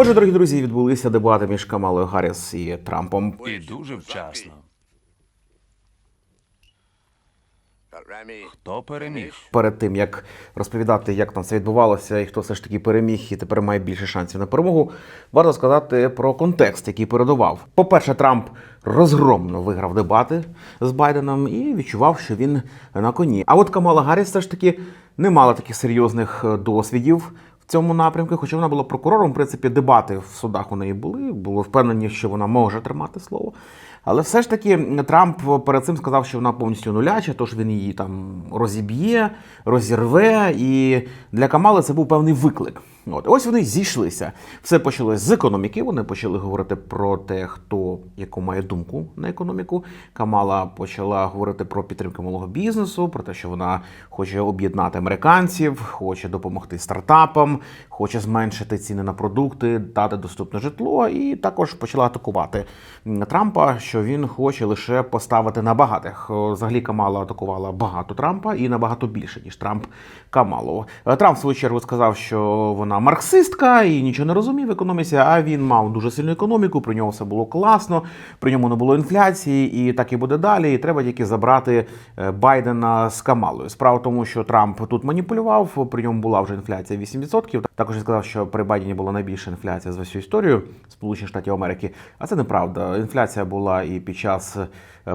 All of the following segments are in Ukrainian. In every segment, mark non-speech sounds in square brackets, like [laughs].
Отже, дорогі друзі, відбулися дебати між Камалою Гарріс і Трампом. І дуже вчасно. Хто переміг? Перед тим як розповідати, як там це відбувалося і хто все ж таки переміг, і тепер має більше шансів на перемогу, варто сказати про контекст, який передував. По-перше, Трамп розгромно виграв дебати з Байденом і відчував, що він на коні. А от Камала Гарріс все ж таки не мала таких серйозних е, досвідів. Цьому напрямку, хоча вона була прокурором, в принципі, дебати в судах у неї були, було впевнені, що вона може тримати слово. Але все ж таки Трамп перед цим сказав, що вона повністю нуляча, тож він її там розіб'є, розірве. І для Камали це був певний виклик. От ось вони зійшлися. Все почалось з економіки. Вони почали говорити про те, хто яку має думку на економіку. Камала почала говорити про підтримку малого бізнесу, про те, що вона хоче об'єднати американців, хоче допомогти стартапам, хоче зменшити ціни на продукти, дати доступне житло, і також почала атакувати Трампа, що він хоче лише поставити на багатих. Взагалі Камала атакувала багато Трампа і набагато більше ніж Трамп Камалу. Трамп в свою чергу сказав, що вона марксистка і нічого не розуміє в економіці. А він мав дуже сильну економіку. При ньому все було класно, при ньому не було інфляції, і так і буде далі. І треба тільки забрати е, Байдена з Камалою. Справа в тому, що Трамп тут маніпулював. При ньому була вже інфляція 8%. Також він сказав, що при Байдені була найбільша інфляція за всю історію Сполучених Штатів Америки. А це неправда. Інфляція була і під час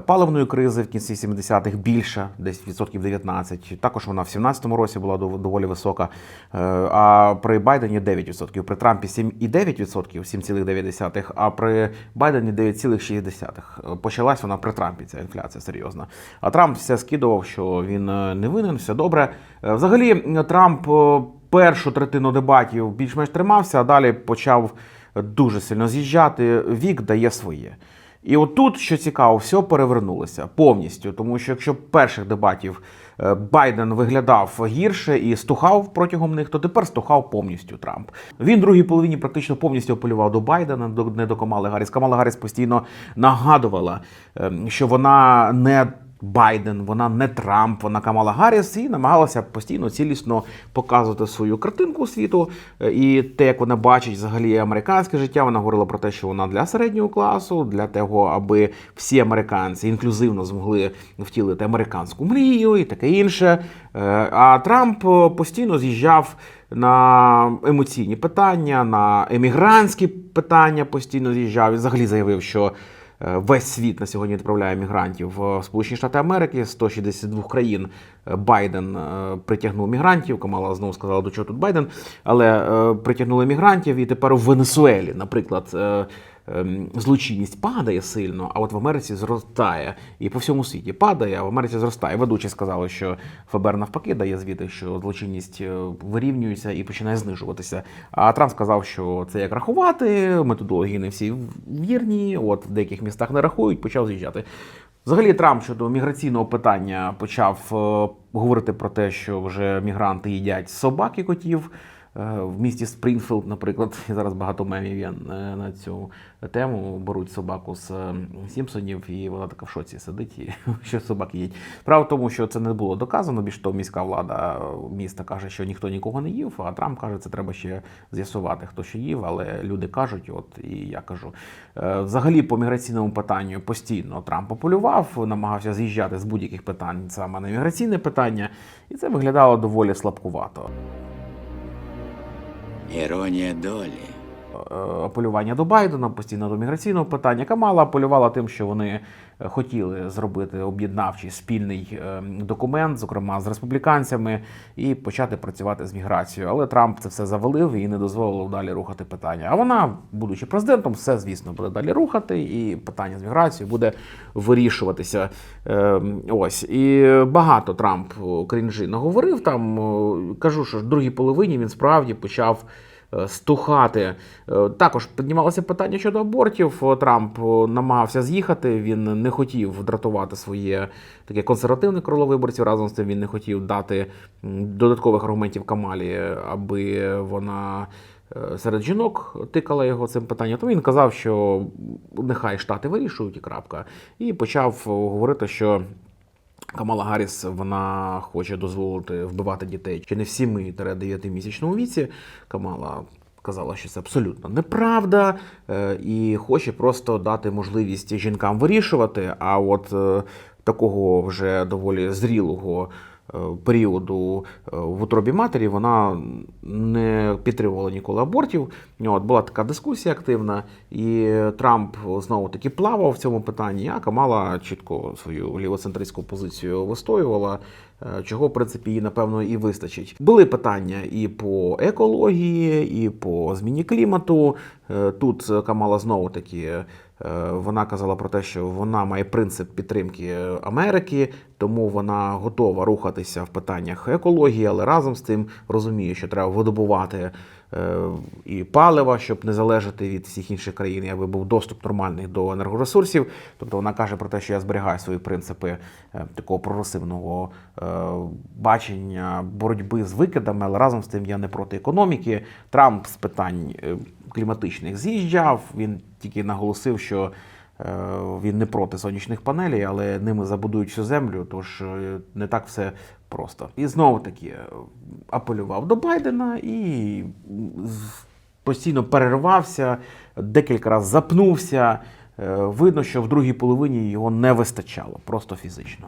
паливної кризи в кінці 70-х більша, десь відсотків 19. Також вона в 17-му році була дов- доволі висока. Е, А при Байдені 9%, при Трампі 7,9%, 7,9%, а при Байдені 9,6%. Почалась вона при Трампі, ця інфляція серйозна. А Трамп все скидував, що він е, не винен, все добре. Е, Взагалі, е, Трамп е, першу третину дебатів більш-менш тримався, а далі почав дуже сильно з'їжджати. Вік дає своє. І отут, що цікаво, все перевернулося повністю. Тому що якщо перших дебатів е, Байден виглядав гірше і стухав протягом них, то тепер стухав повністю Трамп. Він другій половині практично повністю апелював до Байдена, до не до Камали Гарріс. Камала Гарріс постійно нагадувала, е, що вона не Байден, вона не Трамп, вона Камала Гарріс і намагалася постійно цілісно показувати свою картинку світу е, і те, як вона бачить взагалі американське життя. Вона говорила про те, що вона для середнього класу, для того, аби всі американці інклюзивно змогли втілити американську мрію і таке інше. Е, А Трамп е, постійно з'їжджав на емоційні питання, на емігрантські питання постійно з'їжджав. Він взагалі заявив, що. Е, Весь світ на сьогодні відправляє мігрантів в Сполучені Штати Америки, 162 країн. е, Байден е, притягнув мігрантів. Камала знову сказала, до чого тут Байден, але притягнули мігрантів, і тепер у Венесуелі, наприклад, злочинність падає сильно, а от в Америці зростає. І по всьому світі падає, а в Америці зростає. Ведучі сказали, що ФБР навпаки дає звіти, що злочинність е, вирівнюється і починає знижуватися. А Трамп сказав, що це як рахувати, методології не всі вірні. От в деяких містах не рахують, почав з'їжджати. Взагалі, Трамп щодо міграційного питання почав е, говорити про те, що вже мігранти їдять собак і котів. Е, В місті Спрінфілд, наприклад, [laughs] зараз багато мемів є е, на цю тему. Беруть собаку з е, Сімпсонів, і вона така в шоці сидить, і [laughs] що собаки їдять. Справа в тому, що це не було доказано. Більш того, міська влада міста каже, що ніхто нікого не їв. А Трамп каже, це треба ще з'ясувати, хто що їв. Але люди кажуть, от і я кажу. Взагалі, по міграційному питанню постійно Трамп популював, намагався з'їжджати з будь-яких питань саме на міграційне питання, і це виглядало доволі слабкувато. Іронія долі. Е, апелювання до Байдена, постійно до міграційного питання. Камала апелювала тим, що вони е, хотіли зробити об'єднавчий спільний е, документ, зокрема з республіканцями, і почати працювати з міграцією. Але Трамп це все завалив і не дозволив далі рухати питання. А вона, будучи президентом, все звісно буде далі рухати, і питання з міграцією буде вирішуватися. Е, Ось і багато Трамп крінжі наговорив. Там кажу, що в другій половині він справді почав стухати. Е, Також піднімалося питання щодо абортів. Трамп намагався з'їхати. Він не хотів дратувати своє таке консервативне крило виборців. Разом з тим він не хотів дати додаткових аргументів Камалі, аби вона. е, Серед жінок тикала його цим питанням, то він казав, що нехай штати вирішують і крапка. І почав говорити, що Камала Гарріс вона хоче дозволити вбивати дітей чи не всі ми тере-9-місячному віці. Камала казала, що це абсолютно неправда, е, і хоче просто дати можливість жінкам вирішувати. А от е, такого вже доволі зрілого періоду е, в утробі матері вона не підтримувала ніколи абортів. От була така дискусія активна, і Трамп знову таки плавав в цьому питанні. А Камала чітко свою лівоцентристську позицію вистоювала. е, Чого, в принципі, їй, напевно, і вистачить. Були питання і по екології, і по зміні клімату. Е, Тут Камала знову таки е, вона казала про те, що вона має принцип підтримки Америки, тому вона готова рухатися в питаннях екології, але разом з тим розуміє, що треба видобувати е, і палива, щоб не залежати від всіх інших країн, аби був доступ нормальний до енергоресурсів. Тобто вона каже про те, що я зберігаю свої принципи е, такого прогресивного е, бачення боротьби з викидами, але разом з тим я не проти економіки. Трамп з питань е, кліматичних з'їжджав. Він тільки наголосив, що е, він не проти сонячних панелей, але ними забудують всю землю, тож е, не так все просто. І знову таки е, апелював до Байдена і постійно перервався, декілька разів запнувся. Видно, що в другій половині його не вистачало, просто фізично.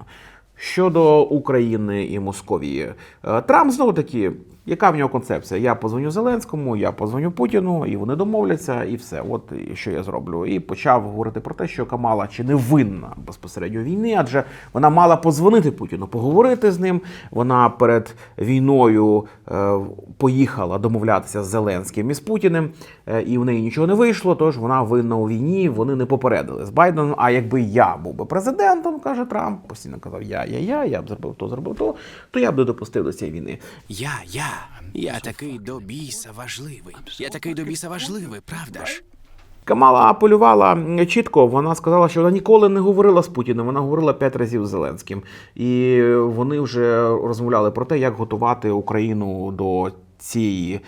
Щодо України і Московії, Е, Трамп знову таки, яка в нього концепція? Я позвоню Зеленському, я позвоню Путіну, і вони домовляться, і все. От що я зроблю. І почав говорити про те, що Камала чи не винна безпосередньо війни, адже вона мала позвонити Путіну, поговорити з ним. Вона перед війною е, поїхала домовлятися з Зеленським і з Путіним, е, і в неї нічого не вийшло. Тож вона винна у війні. Вони не попередили з Байденом. А якби я був би президентом, каже Трамп, постійно казав я, я, я, я б зробив то, зробив то, то я б не допустив до цієї війни. Я, я. Я такий до біса важливий. Я такий до біса важливий, правда ж? Камала апелювала чітко. Вона сказала, що вона ніколи не говорила з Путіним. Вона говорила п'ять разів з Зеленським, і вони вже розмовляли про те, як готувати Україну до цієї.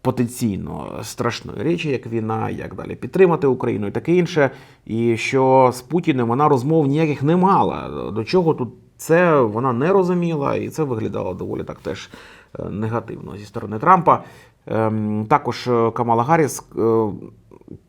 Потенційно страшної речі, як війна, як далі підтримати Україну і таке інше. І що з Путіним вона розмов ніяких не мала. До чого тут це вона не розуміла, і це виглядало доволі так теж е, негативно зі сторони Трампа. Ем, Також е, Камала Гарріс е,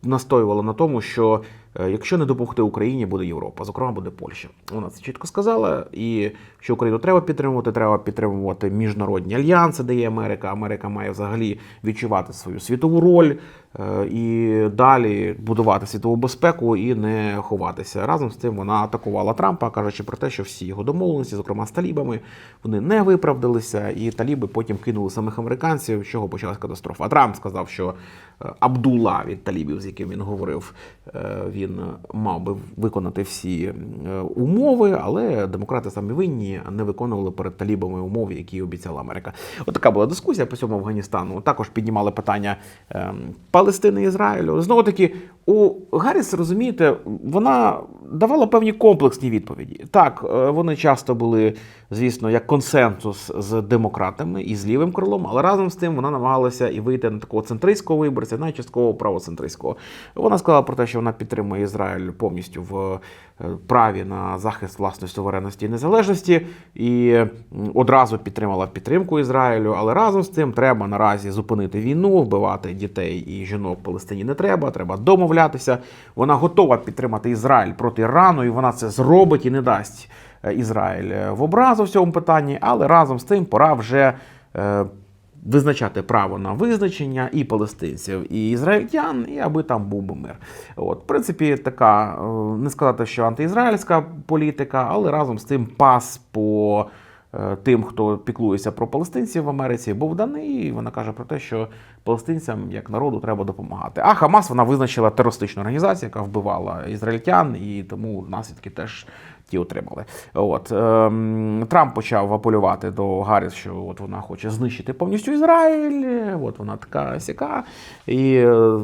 настоювала на тому, що якщо не допомогти Україні, буде Європа, зокрема буде Польща. Вона це чітко сказала. І що Україну треба підтримувати, треба підтримувати міжнародні альянси, де є Америка. Америка має взагалі відчувати свою світову роль е, і далі будувати світову безпеку і не ховатися. Разом з тим вона атакувала Трампа, кажучи про те, що всі його домовленості, зокрема з талібами, вони не виправдалися, і таліби потім кинули самих американців, з чого почалась катастрофа. А Трамп сказав, що е, Абдулла від талібів, з яким він говорив, е, він мав би виконати всі е, умови, але демократи самі винні не виконували перед талібами умови, які обіцяла Америка. От була дискусія по цьому Афганістану. Також піднімали питання ем, Палестини Ізраїлю. Знову таки, у Гарріс, розумієте, вона давала певні комплексні відповіді. Так, е, вони часто були, звісно, як консенсус з демократами і з лівим крилом, але разом з тим вона намагалася і вийти на такого центристського виборця, навіть правоцентристського. Вона сказала про те, що вона підтримує Ізраїль повністю в е, праві на захист власної суверенності і незалежності, і одразу підтримала підтримку Ізраїлю. Але разом з тим треба наразі зупинити війну, вбивати дітей і жінок в Палестині не треба. Треба домовлятися. Вона готова підтримати Ізраїль проти Ірану, і вона це зробить і не дасть е, Ізраїль е, в образу в цьому питанні. Але разом з тим пора вже. Визначати право на визначення і палестинців, і ізраїльтян, і аби там був би мир. От, в принципі, така е, не сказати, що антиізраїльська політика, але разом з тим пас по е, тим, хто піклується про палестинців в Америці, був даний. І вона каже про те, що палестинцям як народу треба допомагати. А Хамас вона визначила терористичну організацію, яка вбивала ізраїльтян, і тому наслідки теж ті отримали. От ем, Трамп почав апелювати до Гарріс, що от вона хоче знищити повністю Ізраїль. От вона така сяка. І е,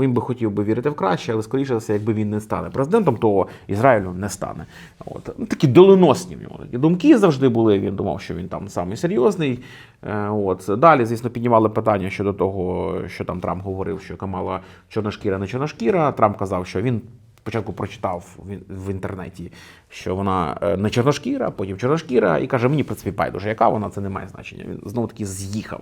він би хотів би вірити в краще, але скоріше за все, якби він не стане президентом, то Ізраїлю не стане. От ну, такі доленосні в нього такі думки завжди були. Він думав, що він там самий серйозний. Е, От далі, звісно, піднімали питання щодо того, що там Трамп говорив, що Камала чорношкіра не чорношкіра. Трамп казав, що він спочатку прочитав в, інтернеті, що вона е, не чорношкіра, потім чорношкіра, і каже: мені в принципі байдуже, яка вона, це не має значення. Він знову таки з'їхав.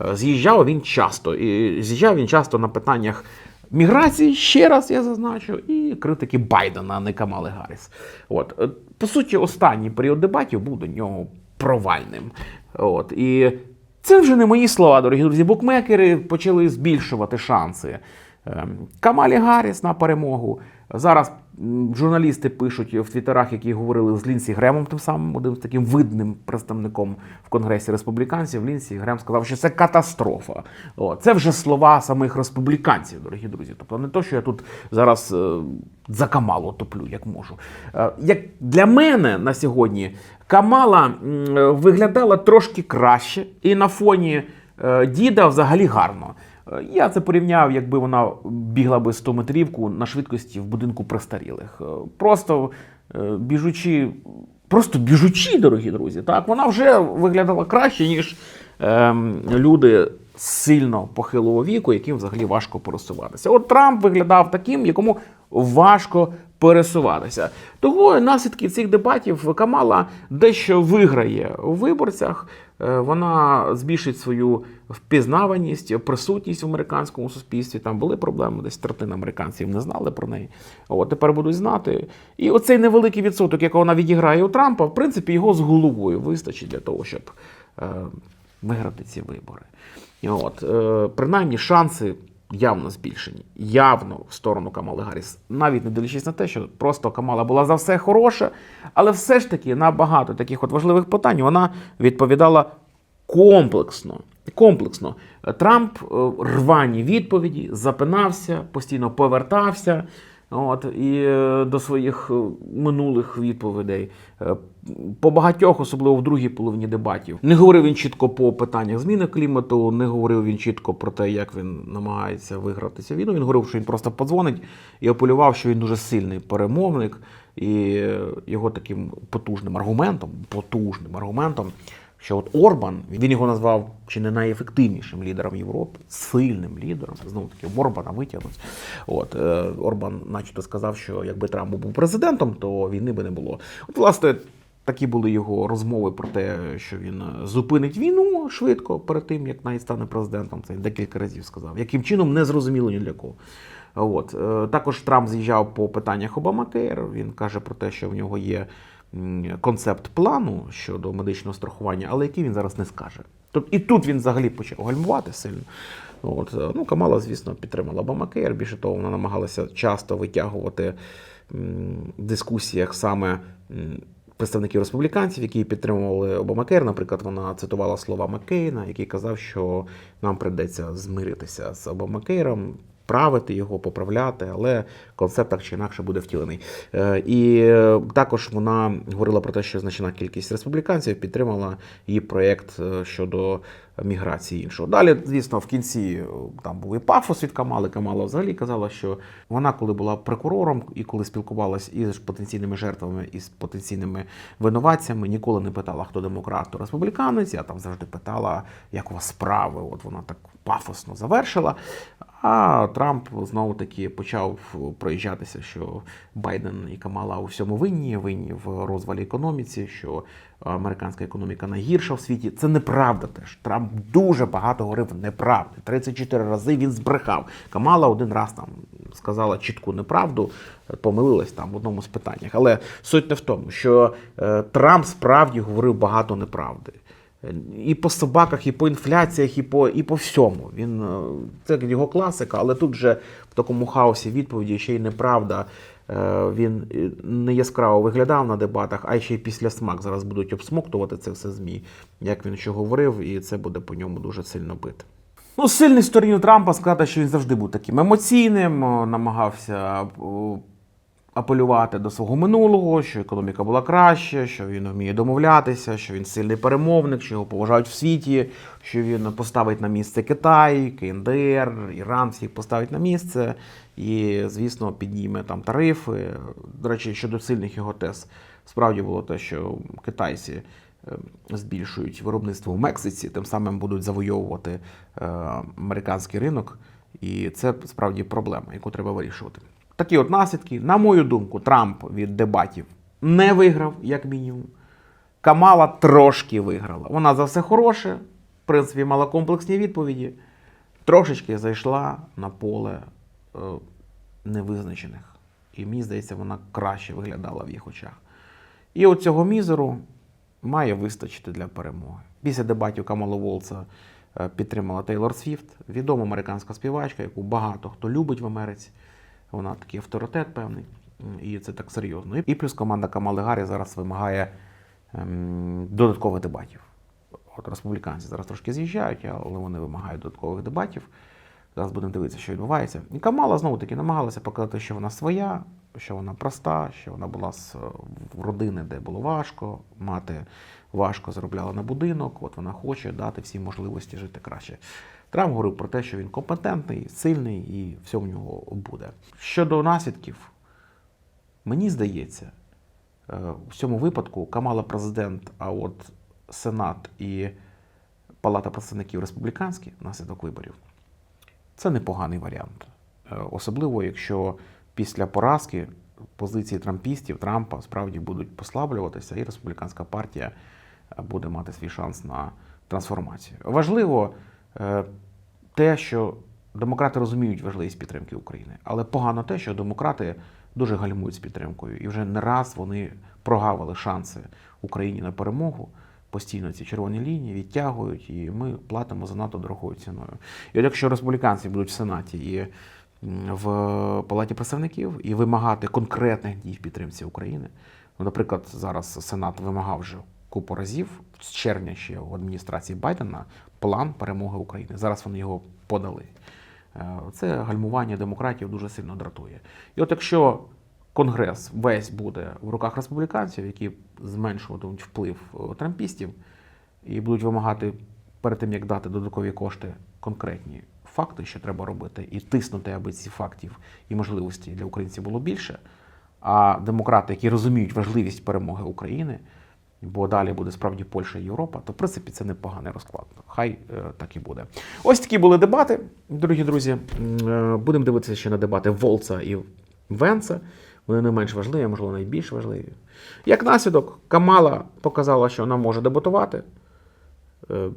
Е, З'їжджав він часто. І з'їжджав він часто на питаннях. Міграції ще раз я зазначу, і критики Байдена, а не Камали Гарріс. От Е, по суті, останній період дебатів був до нього провальним. От і це вже не мої слова, дорогі друзі. Букмекери почали збільшувати шанси Камалі Гарріс на перемогу. Зараз журналісти пишуть в твіттерах, які говорили з Лінсі Гремом, тим самим одним з таким видним представником в Конгресі республіканців. Лінсі Грем сказав, що це катастрофа. О, це вже слова самих республіканців, дорогі друзі. Тобто не то, що я тут зараз е, за Камалу топлю, як можу. Е, як для мене на сьогодні Камала е, виглядала трошки краще, і на фоні е, діда взагалі гарно. Я це порівняв, якби вона бігла би 100 метрівку на швидкості в будинку престарілих. Е, Просто е, біжучи, просто біжучи, дорогі друзі, так вона вже виглядала краще, ніж ем, люди сильно похилого віку, яким взагалі важко пересуватися. От Трамп виглядав таким, якому важко пересуватися. Того наслідки цих дебатів Камала дещо виграє у виборцях. Е, Вона збільшить свою впізнаваність, присутність в американському суспільстві. Там були проблеми, десь третина американців не знали про неї. От тепер будуть знати. І оцей невеликий відсоток, якого вона відіграє у Трампа, в принципі, його з головою вистачить для того, щоб е, виграти ці вибори. І От, е, принаймні, шанси явно збільшені, явно в сторону Камали Гарріс. Навіть не дивлячись на те, що просто Камала була за все хороша, але все ж таки на багато таких от важливих питань вона відповідала комплексно. Комплексно. Трамп е, рвані відповіді, запинався, постійно повертався. От, і е, до своїх е, минулих відповідей. Е, По багатьох, особливо в другій половині дебатів. Не говорив він чітко по питаннях зміни клімату, не говорив він чітко про те, як він намагається виграти цю війну. Він говорив, що він просто подзвонить і апелював, що він дуже сильний перемовник, і його таким потужним аргументом, потужним аргументом що от Орбан, він його назвав чи не найефективнішим лідером Європи, сильним лідером. Знову таки, Орбана витягнуть. От е, Орбан, начебто, сказав, що якби Трамп був президентом, то війни би не було. От, власне, такі були його розмови про те, що він е, зупинить війну швидко перед тим, як навіть стане президентом. Це він декілька разів сказав. Яким чином не зрозуміло ні для кого. От е, також Трамп з'їжджав по питаннях Обамакер. Він каже про те, що в нього є концепт плану щодо медичного страхування, але який він зараз не скаже. Тобто і тут він взагалі почав гальмувати сильно. От е, ну Камала, звісно, підтримала Обамакер. Більше того, вона намагалася часто витягувати в дискусіях саме. Представників республіканців, які підтримували Обамакер, наприклад, вона цитувала слова Маккейна, який казав, що нам прийдеться змиритися з Обамакером, правити його, поправляти, але концепт так чи інакше буде втілений. Е, І е, також вона говорила про те, що значна кількість республіканців підтримала її проєкт е, щодо міграції іншого. Далі, звісно, в кінці там був і пафос від Камали. Камала взагалі казала, що вона, коли була прокурором і коли спілкувалась із потенційними жертвами, і з потенційними винуватцями, ніколи не питала, хто демократ, хто республіканець, а там завжди питала, як у вас справи. От вона так пафосно завершила. А Трамп знову таки почав проїжджатися, що Байден і Камала у всьому винні, винні в розвалі економіці, що американська економіка найгірша в світі. Це неправда теж. Трамп дуже багато говорив неправди. 34 рази він збрехав. Камала один раз там сказала чітку неправду, помилилась там в одному з питаннях. Але суть не в тому, що е, Трамп справді говорив багато неправди. І по собаках, і по інфляціях, і по, і по всьому. Він, е, це його класика, але тут же в такому хаосі відповіді ще й неправда. Е, Він е, не яскраво виглядав на дебатах, а ще й після смак зараз будуть обсмоктувати це все ЗМІ, як він що говорив, і це буде по ньому дуже сильно бити. Ну, сильний стороні Трампа сказати, що він завжди був таким емоційним, намагався апелювати до свого минулого, що економіка була краще, що він вміє домовлятися, що він сильний перемовник, що його поважають в світі, що він поставить на місце Китай, КНДР, Іран, всіх поставить на місце і, звісно, підніме там тарифи. До речі, щодо сильних його тез, справді було те, що китайці е, збільшують виробництво в Мексиці, тим самим будуть завойовувати е, американський ринок. І це справді проблема, яку треба вирішувати. Такі от наслідки. На мою думку, Трамп від дебатів не виграв, як мінімум. Камала трошки виграла. Вона за все хороше, в принципі, мала комплексні відповіді. Трошечки зайшла на поле е, невизначених. І мені здається, вона краще виглядала в їх очах. І от цього мізеру має вистачити для перемоги. Після дебатів Камала Волца е, підтримала Тейлор Свіфт, відома американська співачка, яку багато хто любить в Америці. Вона такий авторитет певний, і це так серйозно. І плюс команда Камали Гаррі зараз вимагає ем, додаткових дебатів. От республіканці зараз трошки з'їжджають, але вони вимагають додаткових дебатів. Зараз будемо дивитися, що відбувається. І Камала знову таки намагалася показати, що вона своя, що вона проста, що вона була з е, родини, де було важко, мати важко заробляла на будинок. От вона хоче дати всі можливості жити краще. Трамп говорив про те, що він компетентний, сильний і все в нього буде. Щодо наслідків, мені здається, е, в цьому випадку Камала президент, а от Сенат і Палата представників республіканські внаслідок виборів. Це непоганий варіант. Е, Особливо, якщо після поразки позиції трампістів Трампа справді будуть послаблюватися, і республіканська партія буде мати свій шанс на трансформацію. Важливо е, те, що демократи розуміють важливість підтримки України, але погано те, що демократи дуже гальмують з підтримкою, і вже не раз вони прогавили шанси Україні на перемогу. Постійно ці червоні лінії відтягують, і ми платимо занадто дорогою ціною. І от якщо республіканці будуть в Сенаті і в Палаті представників і вимагати конкретних дій в підтримці України, ну, наприклад, зараз Сенат вимагав вже купу разів з червня ще в адміністрації Байдена план перемоги України. Зараз вони його подали. Е, Це гальмування демократів дуже сильно дратує. І от якщо Конгрес весь буде в руках республіканців, які зменшуватимуть вплив е, трампістів, і будуть вимагати перед тим, як дати додаткові кошти, конкретні факти, що треба робити, і тиснути, аби ці фактів і можливості для українців було більше. А демократи, які розуміють важливість перемоги України, бо далі буде справді Польща і Європа, то в принципі це непоганий розклад. Хай е, так і буде. Ось такі були дебати, дорогі друзі. Е, Будемо дивитися ще на дебати Волца і Венца. Вони не менш важливі, а можливо, найбільш важливі. Як наслідок, Камала показала, що вона може дебатувати. Е,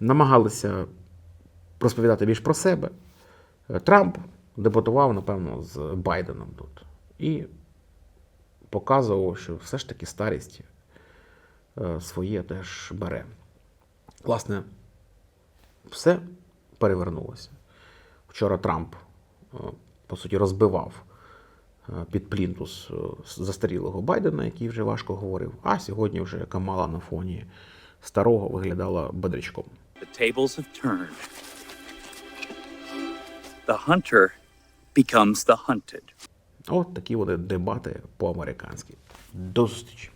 намагалися розповідати більш про себе. Е, Трамп дебатував, напевно, з Байденом тут. І показував, що все ж таки старість своє теж бере. Власне, все перевернулося. Вчора Трамп, е, по суті, розбивав е, під плінтус е, застарілого Байдена, який вже важко говорив, а сьогодні вже Камала на фоні старого виглядала бедрячком. The tables have turned. The hunter becomes the hunted. От такі вони дебати по-американськи. До зустрічі!